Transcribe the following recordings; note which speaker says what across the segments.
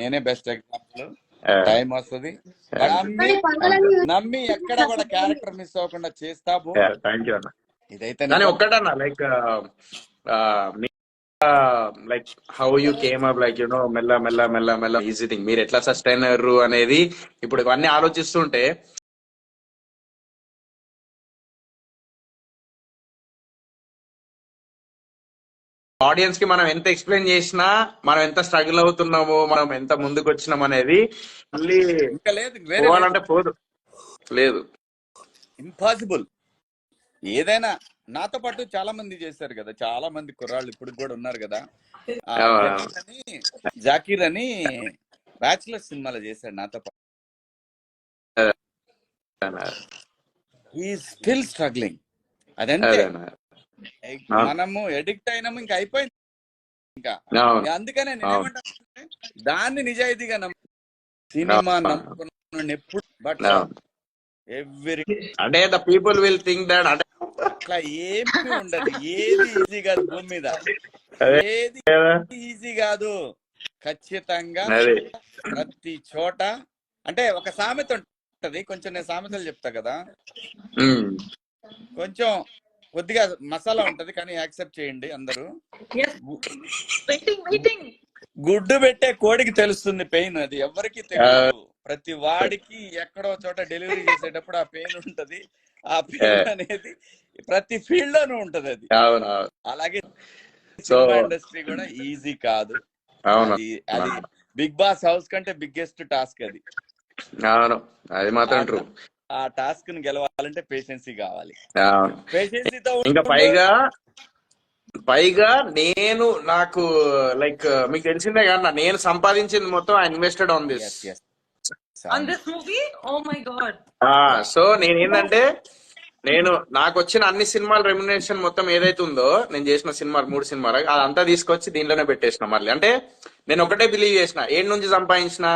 Speaker 1: నేనే best example time వస్తుంది. నమ్మి ఎక్కడ కూడా క్యారెక్టర్ మిస్ అవ్వకుండా చేస్తాము ఇదైతే.
Speaker 2: ఒక్కటన్నా like like how you came up like you know మెల్ల మెల్ల మెల్ల మెల్ల ఈజీ థింగ్ మీరు ఎట్లా సస్టైన్ అయ్యారు అనేది ఇప్పుడు ఇవన్నీ ఆలోచిస్తుంటే ఆడియన్స్కి మనం ఎంత ఎక్స్ప్లెయిన్ చేసినా మనం ఎంత స్ట్రగుల్ అవుతున్నామో మనం ఎంత ముందుకు వచ్చినాం అనేది మళ్ళీ
Speaker 1: ఇంకా లేదు వేరే
Speaker 2: పోవాలంటే పోదు. లేదు.
Speaker 1: ఇంపాసిబుల్ ఏదైనా నాతో పాటు చాలా మంది చేశారు కదా చాలా మంది కుర్రాళ్ళు ఇప్పుడు కూడా ఉన్నారు కదా. ఆ,
Speaker 2: అవును.
Speaker 1: జకీర్ అని జాకీర్ అని బ్యాచులర్ సినిమాలో చేశాడు నాతో పాటు. ఈ స్టిల్ స్ట్రగ్లింగ్
Speaker 2: ఆ.
Speaker 1: మనము ఎడిక్ట్ అయినాము ఇంకా అయిపోయింది. ఇంకా. అందుకనే దాన్ని నిజాయితీగా నమ్ము. సినిమా. నమ్ముకున్నాను ఎప్పుడు బట్. ఎవ్రీ
Speaker 2: అంటే the people will think that అంటే
Speaker 1: అట్లా ఏమీ ఉండదు. ఏది ఈజీ కాదు భూమి మీద. ఏది ఈజీ కాదు. ఖచ్చితంగా ప్రతి చోట అంటే ఒక సామెత ఉంటది. కొంచెం నేను సామెతలు చెప్తా కదా. కొంచెం కొద్దిగా మసాలా ఉంటది కానీ యాక్సెప్ట్ చేయండి అందరూ. గుడ్డు పెట్టే కోడికి తెలుస్తుంది పెయిన్ అది. ఎవరికి తెలియదు. ప్రతి వాడికి ఎక్కడో చోట డెలివరీ చేసేటప్పుడు ఆ పెయిన్ ఉంటది. ఆ పెయిన్ అనేది ప్రతి ఫీల్డ్ లోనూ ఉంటది అది. అలాగే సినిమా ఇండస్ట్రీ కూడా ఈజీ కాదు.
Speaker 2: అవును.
Speaker 1: అది అది బిగ్ బాస్ హౌస్ కంటే బిగ్గెస్ట్ టాస్క్ అది.
Speaker 2: అవును. అది మాత్రం ట్రూ
Speaker 1: ఆ టాస్క్ను గెలవాలంటే పేషెన్సీ కావాలి. పేషెన్సీతో
Speaker 2: ఇంకా పైగా పైగా నేను నాకు లైక్ మీకు తెలిసిందే కదా నేను సంపాదించింది మొత్తం I invested on this
Speaker 3: on this movie oh my God
Speaker 2: so నేను ఏంటంటే నేను నాకు వచ్చిన అన్ని సినిమాల రెమ్యునేషన్ మొత్తం ఏదైతే ఉందో నేను చేసిన సినిమాలు మూడు సినిమాలు అదంతా తీసుకొచ్చి దీంట్లోనే పెట్టేసిన మళ్ళీ. అంటే నేను ఒకటే బిలీవ్ చేసిన ఏడు నుంచి సంపాదించిన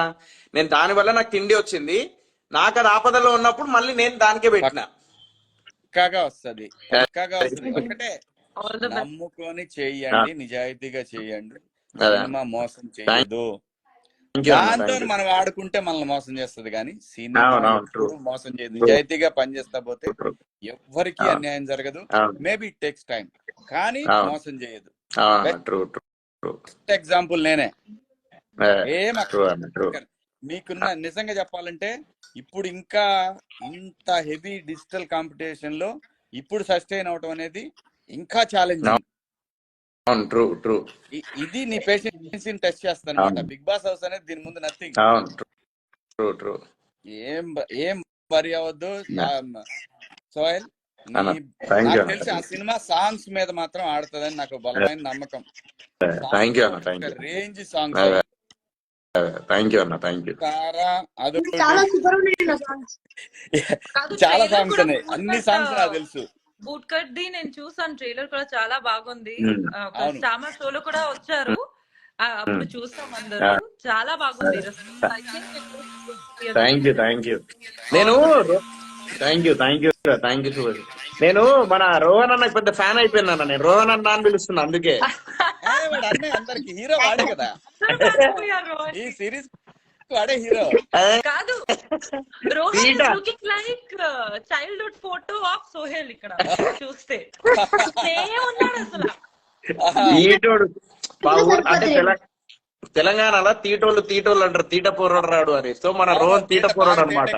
Speaker 2: నేను దాని వల్ల నాకు తిండి వచ్చింది నాకు అది ఆపదలో ఉన్నప్పుడు మళ్ళీ నేను దానికే పెట్టిన
Speaker 1: పక్కాగా వస్తది పక్కాగా వస్తది ఒకటే నమ్ముకొని చేయండి నిజాయితీగా చేయండి. సినిమా మోసం చేయదు దాంతో. మనం ఆడుకుంటే మనల్ని మోసం చేస్తది కానీ సినిమా. మోసం చేయదు నిజాయితీగా పనిచేస్తా పోతే. ఎవ్వరికి. అన్యాయం జరగదు. మేబీ ఇట్ టేక్స్ టైం కానీ. మోసం చేయదు. ఎగ్జాంపుల్ నేనే ఏం. మీకున్న నిజంగా చెప్పాలంటే ఇప్పుడు ఇంకా ఇంత హెవీ డిజిటల్ కాంపిటీషన్లో ఇప్పుడు సస్టైన్ అవటం అనేది ఇంకా ఛాలెంజ్
Speaker 2: ట్రూ ట్రూ.
Speaker 1: ఇది నీ పేషెన్స్ టెస్ట్ చేస్తాను అనమాట. బిగ్ బాస్ హౌస్ అనేది దీని ముందు నథింగ్.
Speaker 2: ట్రూ ట్రూ
Speaker 1: ఏం ఏం వరి అవ్వద్దు. సోయల్ నాకు. తెలిసి ఆ సినిమా సాంగ్స్ మీద మాత్రం ఆడుతుందని నాకు బలమైన నమ్మకం. Range songs.
Speaker 2: థ్యాంక్ యూ అన్న థ్యాంక్ యూ
Speaker 4: చాలా సాంగ్స్
Speaker 1: ఉన్నాయి. అన్ని సాంగ్స్ నాకు తెలుసు.
Speaker 3: బూట్ కట్ ది నేను చూసాను ట్రైలర్ కూడా చాలా బాగుంది.
Speaker 2: Hmm.
Speaker 1: అవును.
Speaker 3: స్టామర్ షోలో కూడా వచ్చారు. అప్పుడు చూస్తాం అందరూ. చాలా బాగుంది.
Speaker 2: థ్యాంక్ యూ థ్యాంక్ యూ నేను thank you thank you thank you so much నేను మన రోహన్ అన్నకి పెద్ద ఫ్యాన్ అయిపోయినా. నేను రోహన్ అన్న అని పిలుస్తున్నా అందుకే.
Speaker 1: అందరికి హీరో వాడే కదా. ఈ సిరీస్ వాడే హీరో.
Speaker 3: కాదు Rohan. Looking like childhood photo of Sohel ఇక్కడ చూస్తే. సేమ్ ఉన్నాడు అసలు.
Speaker 2: ఊరు అంటే తెలంగాణలో తీటోళ్ళు తీటోళ్ళు అంటారు తీట పోరాడు రాడు అని. సో మన రోహన్ తీట పోరాడు అనమాట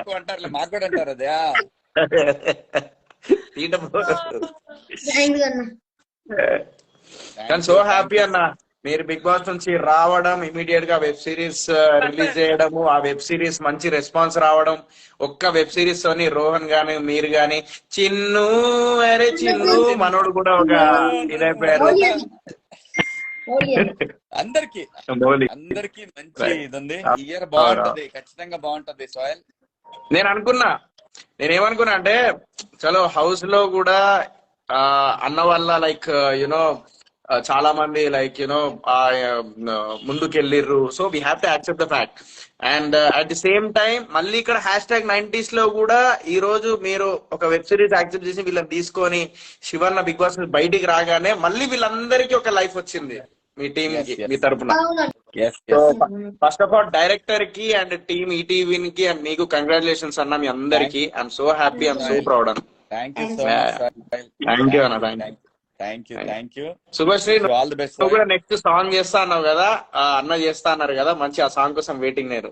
Speaker 1: మాకు కూడా అంటారు అదే
Speaker 2: తీట పోరాడు.
Speaker 4: థ్యాంక్ అన్న.
Speaker 2: కానీ సో హ్యాపీ అన్న. మీరు బిగ్ బాస్ నుంచి రావడం ఇమీడియట్గా వెబ్ సిరీస్ రిలీజ్ చేయడము ఆ వెబ్ సిరీస్ మంచి రెస్పాన్స్ రావడం ఒక్క వెబ్ సిరీస్ తోని రోహన్ గాని మీరు గాని చిన్ను అరే చిన్ను మనోడు కూడా ఒక ఇదైపోయారు
Speaker 4: ఓలి అన్న. ఓలి అన్న.
Speaker 1: అందరికి. అందరికి మంచి. ఇది
Speaker 2: Ah,
Speaker 1: ఇయర్ బాగుంటది ఖచ్చితంగా బాగుంటది సోయల్.
Speaker 2: నేను అనుకున్నా. నేనేమనుకున్నా అంటే చలో హౌస్లో కూడా అన్న వల్ల లైక్ యునో చాలా మంది like you know ముందుకెళ్ళిర్రు. So we have to accept the fact and at the same time మళ్ళీ ఇక్కడ హ్యాష్ ట్యాగ్ నైన్టీస్లో కూడా ఈ రోజు మీరు ఒక వెబ్ సిరీస్ యాక్సెప్ట్ చేసి వీళ్ళని తీసుకొని శివన్న బిగ్ బాస్ బయటికి రాగానే మళ్ళీ వీళ్ళందరికీ ఒక లైఫ్ వచ్చింది. మీ టీం
Speaker 1: Yes,
Speaker 2: కి
Speaker 1: yes.
Speaker 2: మీ తరపున ఫస్ట్ ఆఫ్ ఆల్ డైరెక్టర్కి అండ్ టీమ్ ఈటీవీ కి అండ్ మీకు కంగ్రాచులేషన్స్ అన్న మీ అందరికి. I'm so happy I'm so proud అన్న.
Speaker 1: Thank you so
Speaker 2: Yeah.
Speaker 1: Much
Speaker 2: Thank you అన్న.
Speaker 1: Thank you thank you
Speaker 2: Shubhashri
Speaker 1: all the best
Speaker 2: కూడా నెక్స్ట్ సాంగ్ చేస్తా అన్నావు కదా? అన్న చేస్తా అన్నారు కదా? మంచి ఆ సాంగ్ కోసం వెయిటింగ్ నేను.